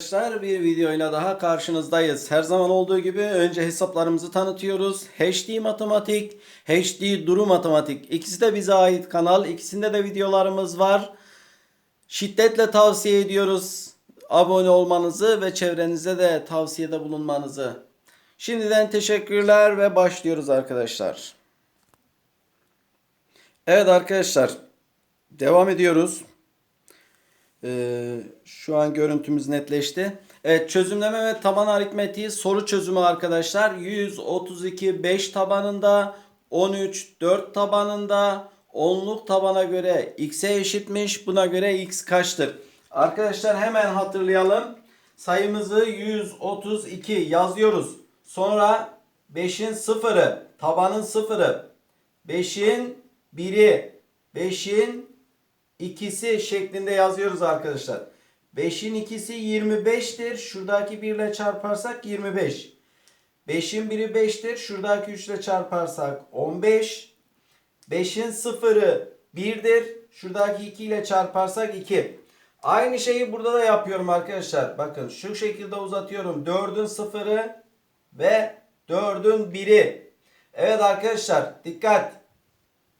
Arkadaşlar bir videoyla daha karşınızdayız. Her zaman olduğu gibi önce hesaplarımızı tanıtıyoruz. HD Matematik, HD Duru Matematik. İkisi de bize ait kanal. İkisinde de videolarımız var. Şiddetle tavsiye ediyoruz abone olmanızı ve çevrenize de tavsiyede bulunmanızı. Şimdiden teşekkürler ve başlıyoruz arkadaşlar. Evet arkadaşlar devam ediyoruz. Ee, şu an görüntümüz netleşti. Evet çözümleme ve taban aritmetiği soru çözümü arkadaşlar. 132 5 tabanında 13 4 tabanında onluk tabana göre x'e eşitmiş. Buna göre x kaçtır? Arkadaşlar hemen hatırlayalım. Sayımızı 132 yazıyoruz. Sonra 5'in sıfırı, tabanın sıfırı, 5'in biri, 5'in ikisi şeklinde yazıyoruz arkadaşlar. 5'in ikisi 25'tir. Şuradaki 1 ile çarparsak 25. 5'in biri 5'tir. Şuradaki 3 ile çarparsak 15. 5'in sıfırı 1'dir. Şuradaki 2 ile çarparsak 2. Aynı şeyi burada da yapıyorum arkadaşlar. Bakın şu şekilde uzatıyorum. 4'ün sıfırı ve 4'ün biri. Evet arkadaşlar dikkat.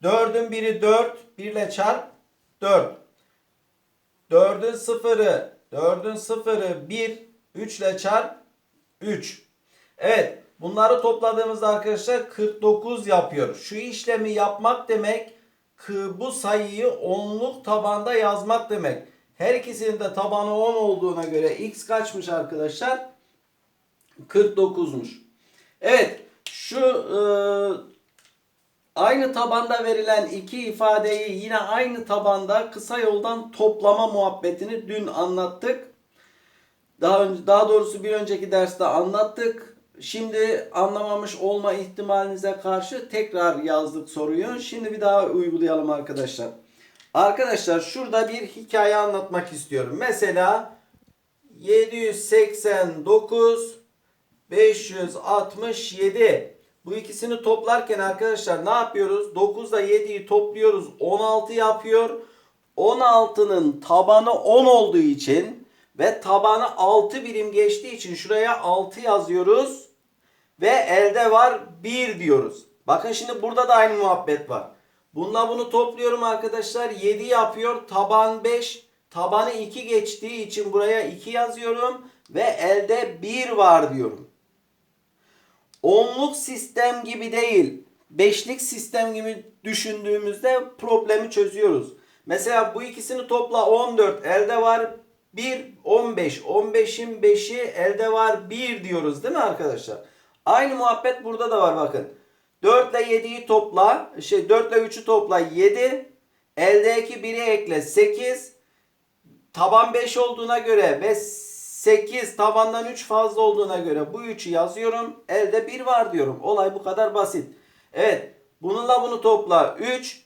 4'ün biri 4. 1 ile çarp 4. 4'ün sıfırı 4'ün sıfırı 1. 3 ile çarp 3. Evet bunları topladığımızda arkadaşlar 49 yapıyor. Şu işlemi yapmak demek bu sayıyı onluk tabanda yazmak demek. Her ikisinin de tabanı 10 olduğuna göre x kaçmış arkadaşlar? 49'muş. Evet şu e, Aynı tabanda verilen iki ifadeyi yine aynı tabanda kısa yoldan toplama muhabbetini dün anlattık. Daha önce daha doğrusu bir önceki derste anlattık. Şimdi anlamamış olma ihtimalinize karşı tekrar yazdık soruyu. Şimdi bir daha uygulayalım arkadaşlar. Arkadaşlar şurada bir hikaye anlatmak istiyorum. Mesela 789 567 bu ikisini toplarken arkadaşlar ne yapıyoruz? 9 ile 7'yi topluyoruz. 16 yapıyor. 16'nın tabanı 10 olduğu için ve tabanı 6 birim geçtiği için şuraya 6 yazıyoruz. Ve elde var 1 diyoruz. Bakın şimdi burada da aynı muhabbet var. Bununla bunu topluyorum arkadaşlar. 7 yapıyor. Taban 5. Tabanı 2 geçtiği için buraya 2 yazıyorum. Ve elde 1 var diyorum. Onluk sistem gibi değil, beşlik sistem gibi düşündüğümüzde problemi çözüyoruz. Mesela bu ikisini topla 14 elde var 1 15 15'in 5'i elde var 1 diyoruz değil mi arkadaşlar? Aynı muhabbet burada da var bakın. 4 ile 7'yi topla şey 4 ile 3'ü topla 7 eldeki 1'i ekle 8 taban 5 olduğuna göre ve 8 tabandan 3 fazla olduğuna göre bu 3'ü yazıyorum. Elde 1 var diyorum. Olay bu kadar basit. Evet. Bununla bunu topla. 3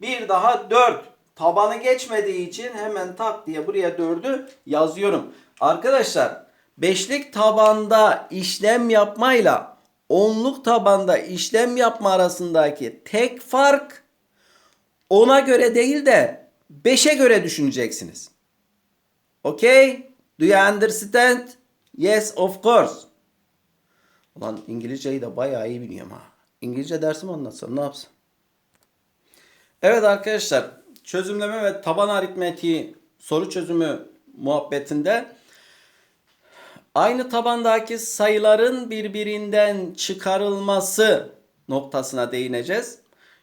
bir daha 4. Tabanı geçmediği için hemen tak diye buraya 4'ü yazıyorum. Arkadaşlar beşlik tabanda işlem yapmayla onluk tabanda işlem yapma arasındaki tek fark ona göre değil de 5'e göre düşüneceksiniz. Okay? Do you understand? Yes, of course. Ulan İngilizceyi de bayağı iyi biliyorum ha. İngilizce dersimi anlatsam ne yapsam? Evet arkadaşlar, çözümleme ve taban aritmetiği soru çözümü muhabbetinde aynı tabandaki sayıların birbirinden çıkarılması noktasına değineceğiz.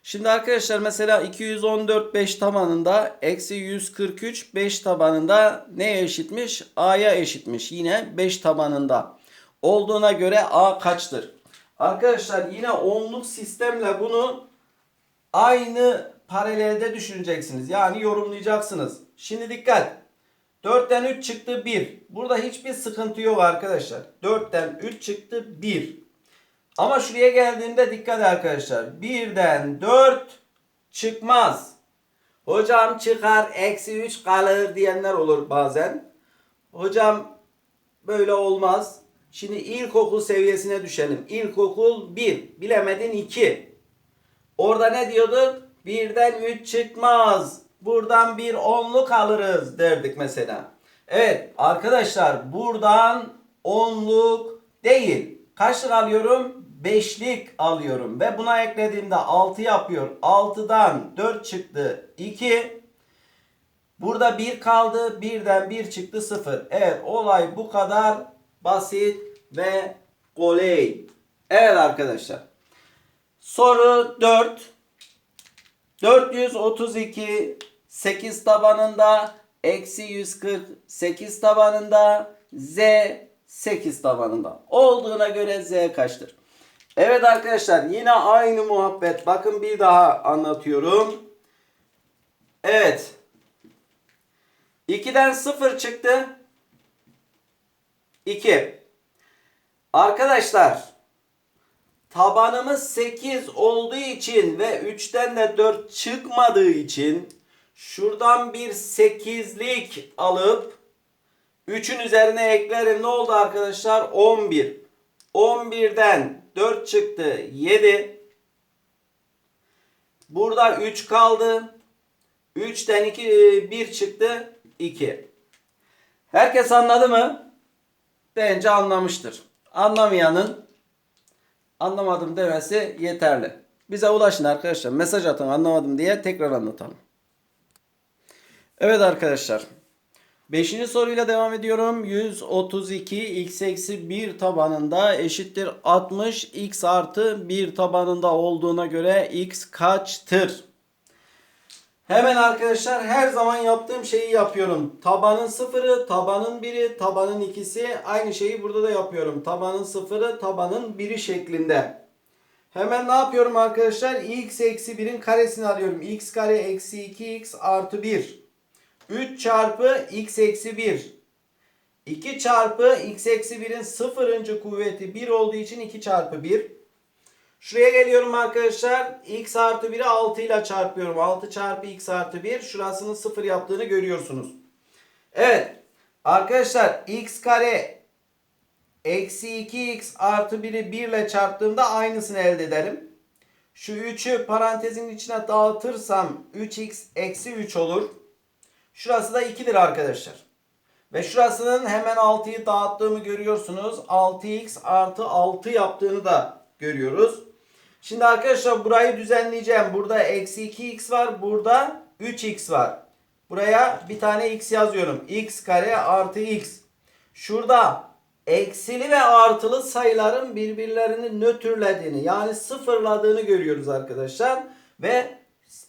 Şimdi arkadaşlar mesela 214 5 tabanında eksi 143 5 tabanında neye eşitmiş? A'ya eşitmiş. Yine 5 tabanında. Olduğuna göre A kaçtır? Arkadaşlar yine onluk sistemle bunu aynı paralelde düşüneceksiniz. Yani yorumlayacaksınız. Şimdi dikkat. 4'ten 3 çıktı 1. Burada hiçbir sıkıntı yok arkadaşlar. 4'ten 3 çıktı 1. Ama şuraya geldiğimde dikkat arkadaşlar. Birden 4 çıkmaz. Hocam çıkar eksi 3 kalır diyenler olur bazen. Hocam böyle olmaz. Şimdi ilkokul seviyesine düşelim. İlkokul 1. Bilemedin 2. Orada ne diyorduk? Birden 3 çıkmaz. Buradan bir onluk alırız derdik mesela. Evet arkadaşlar buradan onluk değil. Kaçlık alıyorum? Beşlik alıyorum. Ve buna eklediğimde 6 yapıyor. 6'dan 4 çıktı 2. Burada 1 kaldı. 1'den 1 çıktı 0. Evet olay bu kadar basit ve kolay. Evet arkadaşlar. Soru 4. 432 8 tabanında eksi 140 8 tabanında z 8 tabanında olduğuna göre z kaçtır? Evet arkadaşlar yine aynı muhabbet. Bakın bir daha anlatıyorum. Evet. 2'den 0 çıktı. 2. Arkadaşlar tabanımız 8 olduğu için ve 3'ten de 4 çıkmadığı için şuradan bir 8'lik alıp 3'ün üzerine eklerim. Ne oldu arkadaşlar? 11. 11'den 4 çıktı 7. Burada 3 kaldı. 3'ten 2 1 çıktı 2. Herkes anladı mı? Bence anlamıştır. Anlamayanın anlamadım demesi yeterli. Bize ulaşın arkadaşlar. Mesaj atın anlamadım diye tekrar anlatalım. Evet arkadaşlar. Beşinci soruyla devam ediyorum. 132 x eksi 1 tabanında eşittir 60 x artı 1 tabanında olduğuna göre x kaçtır? Hemen arkadaşlar her zaman yaptığım şeyi yapıyorum. Tabanın sıfırı, tabanın biri, tabanın ikisi. Aynı şeyi burada da yapıyorum. Tabanın sıfırı, tabanın biri şeklinde. Hemen ne yapıyorum arkadaşlar? x eksi 1'in karesini alıyorum. x kare eksi 2x artı 1. 3 çarpı x eksi 1. 2 çarpı x eksi 1'in sıfırıncı kuvveti 1 olduğu için 2 çarpı 1. Şuraya geliyorum arkadaşlar. x artı 1'i 6 ile çarpıyorum. 6 çarpı x artı 1. Şurasının 0 yaptığını görüyorsunuz. Evet. Arkadaşlar x kare eksi 2x artı 1'i 1 ile çarptığımda aynısını elde ederim. Şu 3'ü parantezin içine dağıtırsam 3x eksi 3 olur. Şurası da 2'dir arkadaşlar. Ve şurasının hemen 6'yı dağıttığımı görüyorsunuz. 6x artı 6 yaptığını da görüyoruz. Şimdi arkadaşlar burayı düzenleyeceğim. Burada eksi 2x var. Burada 3x var. Buraya bir tane x yazıyorum. x kare artı x. Şurada eksili ve artılı sayıların birbirlerini nötrlediğini yani sıfırladığını görüyoruz arkadaşlar. Ve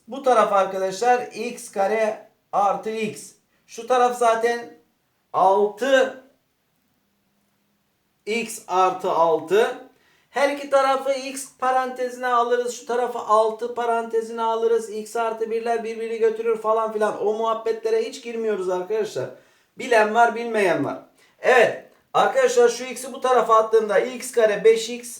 bu taraf arkadaşlar x kare artı x. Şu taraf zaten 6 x artı 6. Her iki tarafı x parantezine alırız. Şu tarafı 6 parantezine alırız. x artı 1'ler birbirini götürür falan filan. O muhabbetlere hiç girmiyoruz arkadaşlar. Bilen var bilmeyen var. Evet. Arkadaşlar şu x'i bu tarafa attığımda x kare 5x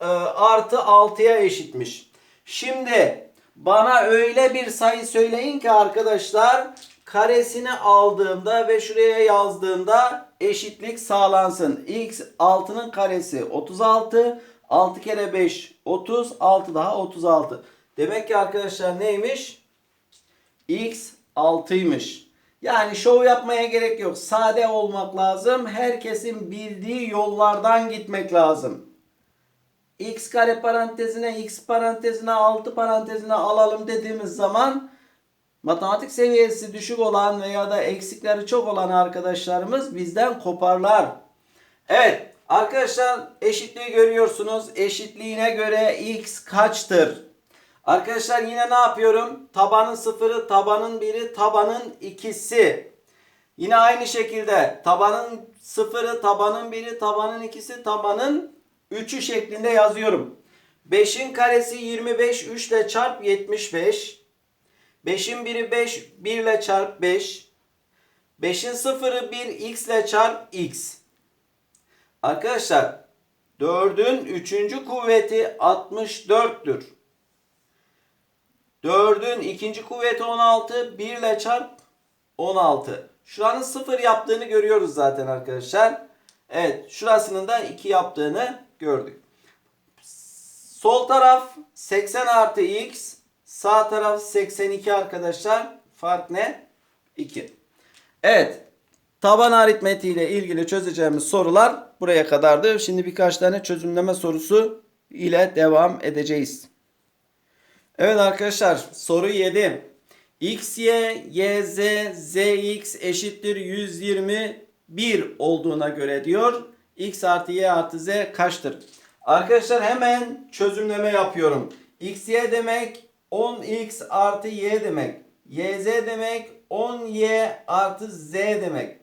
e, artı 6'ya eşitmiş. Şimdi bana öyle bir sayı söyleyin ki arkadaşlar karesini aldığımda ve şuraya yazdığımda eşitlik sağlansın. X 6'nın karesi 36. 6 kere 5 30. 6 daha 36. Demek ki arkadaşlar neymiş? X 6'ymış. Yani şov yapmaya gerek yok. Sade olmak lazım. Herkesin bildiği yollardan gitmek lazım. X kare parantezine x parantezine 6 parantezine alalım dediğimiz zaman matematik seviyesi düşük olan veya da eksikleri çok olan arkadaşlarımız bizden koparlar. Evet arkadaşlar eşitliği görüyorsunuz. Eşitliğine göre x kaçtır? Arkadaşlar yine ne yapıyorum? Tabanın sıfırı, tabanın biri, tabanın ikisi. Yine aynı şekilde tabanın sıfırı, tabanın biri, tabanın ikisi, tabanın üçü şeklinde yazıyorum. 5'in karesi 25, 3 ile çarp 75. 5'in biri 5, 1 ile çarp 5. 5'in sıfırı 1, x ile çarp x. Arkadaşlar 4'ün 3. kuvveti 64'tür. 4'ün ikinci kuvveti 16. 1 ile çarp 16. Şuranın 0 yaptığını görüyoruz zaten arkadaşlar. Evet şurasının da 2 yaptığını gördük. Sol taraf 80 artı x. Sağ taraf 82 arkadaşlar. Fark ne? 2. Evet. Taban aritmetiği ile ilgili çözeceğimiz sorular buraya kadardı. Şimdi birkaç tane çözümleme sorusu ile devam edeceğiz. Evet arkadaşlar soru 7. X, Y, Y, Z, Z, X eşittir 121 olduğuna göre diyor. X artı Y artı Z kaçtır? Arkadaşlar hemen çözümleme yapıyorum. X, Y demek 10X artı Y demek. Y, Z demek 10Y artı Z demek.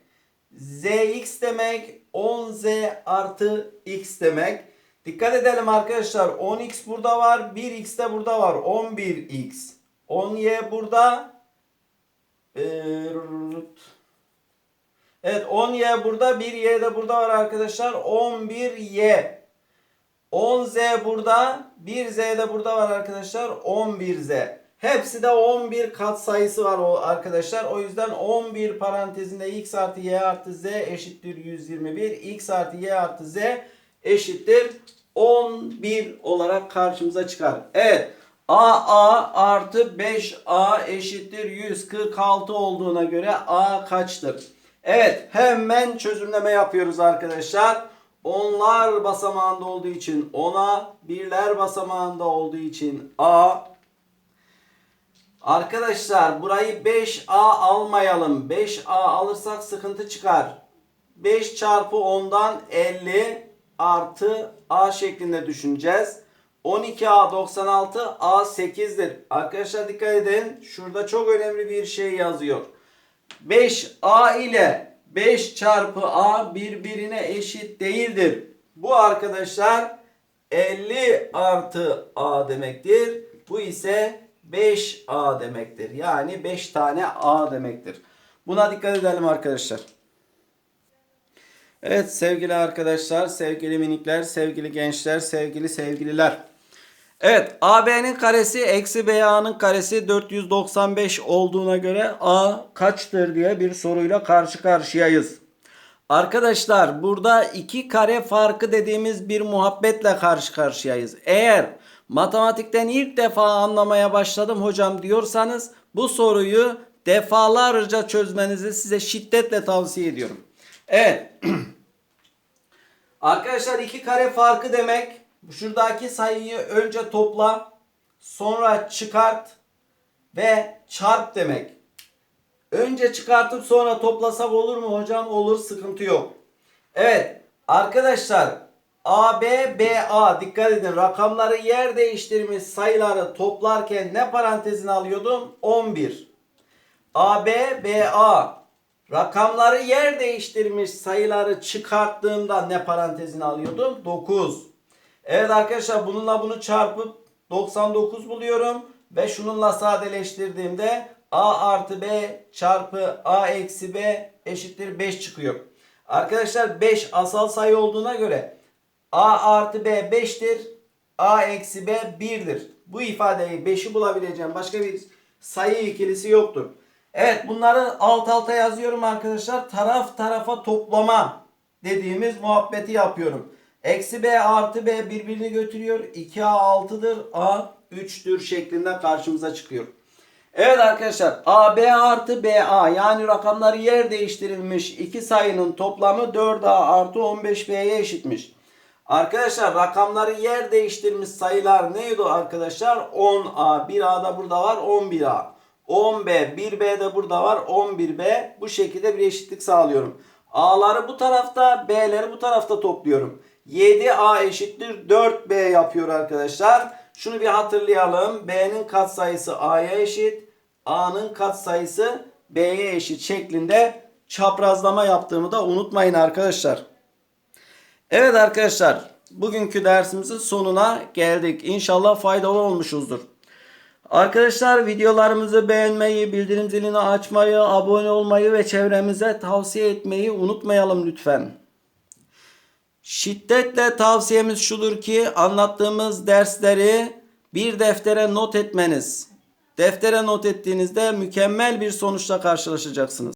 ZX demek 10Z artı X demek. Dikkat edelim arkadaşlar. 10X burada var. 1X de burada var. 11X. 10Y burada. Ee, Evet 10Y burada. 1Y de burada var arkadaşlar. 11Y. 10Z burada. 1Z de burada var arkadaşlar. 11Z. Hepsi de 11 kat sayısı var arkadaşlar. O yüzden 11 parantezinde x artı y artı z eşittir 121. x artı y artı z eşittir 11 olarak karşımıza çıkar. Evet. AA artı 5A eşittir 146 olduğuna göre A kaçtır? Evet hemen çözümleme yapıyoruz arkadaşlar. Onlar basamağında olduğu için 10'a, birler basamağında olduğu için A. Arkadaşlar burayı 5A almayalım. 5A alırsak sıkıntı çıkar. 5 çarpı 10'dan 50 artı A şeklinde düşüneceğiz. 12A 96 A 8'dir. Arkadaşlar dikkat edin. Şurada çok önemli bir şey yazıyor. 5A ile 5 çarpı A birbirine eşit değildir. Bu arkadaşlar 50 artı A demektir. Bu ise 5A demektir. Yani 5 tane A demektir. Buna dikkat edelim arkadaşlar. Evet sevgili arkadaşlar, sevgili minikler, sevgili gençler, sevgili sevgililer. Evet AB'nin karesi eksi BA'nın karesi 495 olduğuna göre A kaçtır diye bir soruyla karşı karşıyayız. Arkadaşlar burada iki kare farkı dediğimiz bir muhabbetle karşı karşıyayız. Eğer matematikten ilk defa anlamaya başladım hocam diyorsanız bu soruyu defalarca çözmenizi size şiddetle tavsiye ediyorum. Evet. Arkadaşlar iki kare farkı demek şuradaki sayıyı önce topla sonra çıkart ve çarp demek. Önce çıkartıp sonra toplasak olur mu hocam? Olur sıkıntı yok. Evet arkadaşlar AB, BA dikkat edin rakamları yer değiştirmiş sayıları toplarken ne parantezine alıyordum? 11. AB, BA rakamları yer değiştirmiş sayıları çıkarttığımda ne parantezine alıyordum? 9. Evet arkadaşlar bununla bunu çarpıp 99 buluyorum. Ve şununla sadeleştirdiğimde A artı B çarpı A eksi B eşittir 5 çıkıyor. Arkadaşlar 5 asal sayı olduğuna göre A artı B 5'tir. A eksi B 1'dir. Bu ifadeyi 5'i bulabileceğim başka bir sayı ikilisi yoktur. Evet bunları alt alta yazıyorum arkadaşlar. Taraf tarafa toplama dediğimiz muhabbeti yapıyorum. Eksi B artı B birbirini götürüyor. 2A 6'dır. A 3'tür şeklinde karşımıza çıkıyor. Evet arkadaşlar AB artı BA yani rakamları yer değiştirilmiş iki sayının toplamı 4A artı 15B'ye eşitmiş. Arkadaşlar rakamları yer değiştirmiş sayılar neydi arkadaşlar? 10A 1A da burada var 11A. 10B 1B de burada var 11B. Bu şekilde bir eşitlik sağlıyorum. A'ları bu tarafta B'leri bu tarafta topluyorum. 7A eşittir 4B yapıyor arkadaşlar. Şunu bir hatırlayalım. B'nin katsayısı A'ya eşit. A'nın katsayısı B'ye eşit şeklinde çaprazlama yaptığımı da unutmayın arkadaşlar. Evet arkadaşlar. Bugünkü dersimizin sonuna geldik. İnşallah faydalı olmuşuzdur. Arkadaşlar videolarımızı beğenmeyi, bildirim zilini açmayı, abone olmayı ve çevremize tavsiye etmeyi unutmayalım lütfen. Şiddetle tavsiyemiz şudur ki anlattığımız dersleri bir deftere not etmeniz. Deftere not ettiğinizde mükemmel bir sonuçla karşılaşacaksınız.